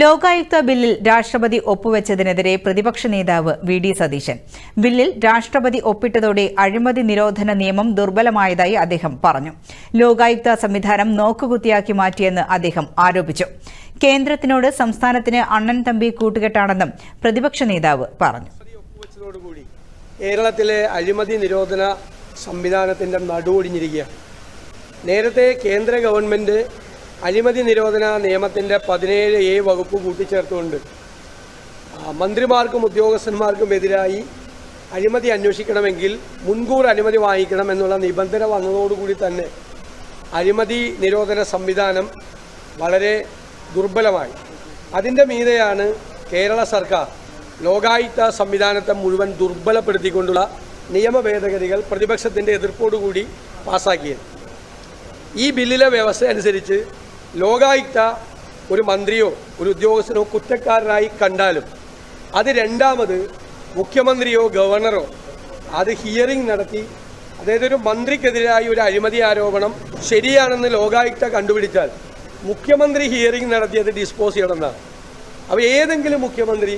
ലോകായുക്ത ബില്ലിൽ രാഷ്ട്രപതി ഒപ്പുവെച്ചതിനെതിരെ പ്രതിപക്ഷ നേതാവ് വി ഡി സതീശൻ. ബില്ലിൽ രാഷ്ട്രപതി ഒപ്പിട്ടതോടെ അഴിമതി നിരോധന നിയമം ദുർബലമായതായി അദ്ദേഹം പറഞ്ഞു. ലോകായുക്ത സംവിധാനം നോക്കുകുത്തിയാക്കി മാറ്റിയെന്ന് അദ്ദേഹം ആരോപിച്ചു. കേന്ദ്രത്തിനോട് സംസ്ഥാനത്തിന് അണ്ണൻ തമ്പി കൂട്ടുകെട്ടാണെന്നും പ്രതിപക്ഷ നേതാവ് പറഞ്ഞു. കേരളത്തിലെ അഴിമതി നിരോധന സംവിധാനത്തിന്റെ നടുവൊടിഞ്ഞിരിക്കുകയാണ്. നേരത്തെ കേന്ദ്ര ഗവൺമെന്റ് അഴിമതി നിരോധന നിയമത്തിന്റെ പതിനേഴ് എ വകുപ്പ് കൂട്ടിച്ചേർത്തുകൊണ്ട് മന്ത്രിമാർക്കും ഉദ്യോഗസ്ഥന്മാർക്കും എതിരായി അഴിമതി അന്വേഷിക്കണമെങ്കിൽ മുൻകൂർ അനുമതി വാങ്ങിക്കണം എന്നുള്ള നിബന്ധന വന്നതോടുകൂടി തന്നെ അഴിമതി നിരോധന സംവിധാനം വളരെ ദുർബലമായി. അതിന്റെ മീതെയാണ് കേരള സർക്കാർ ലോകായുക്ത സംവിധാനത്തെ മുഴുവൻ ദുർബലപ്പെടുത്തിക്കൊണ്ടുള്ള നിയമ ഭേദഗതികൾ പ്രതിപക്ഷത്തിന്റെ എതിർപ്പോടുകൂടി പാസ്സാക്കിയത് ഈ ബില്ലിലെ വ്യവസ്ഥ അനുസരിച്ച് ലോകായുക്ത ഒരു മന്ത്രിയോ ഒരു ഉദ്യോഗസ്ഥനോ കുറ്റക്കാരനായി കണ്ടാലും അത് രണ്ടാമത് മുഖ്യമന്ത്രിയോ ഗവർണറോ അത് ഹിയറിംഗ് നടത്തി അതായത് ഒരു മന്ത്രിക്കെതിരായി ഒരു അഴിമതി ആരോപണം ശരിയാണെന്ന് ലോകായുക്ത കണ്ടുപിടിച്ചാൽ മുഖ്യമന്ത്രി ഹിയറിംഗ് നടത്തി അത് ഡിസ്പോസ് ചെയ്യണമെന്നാണ് അപ്പോൾ ഏതെങ്കിലും മുഖ്യമന്ത്രി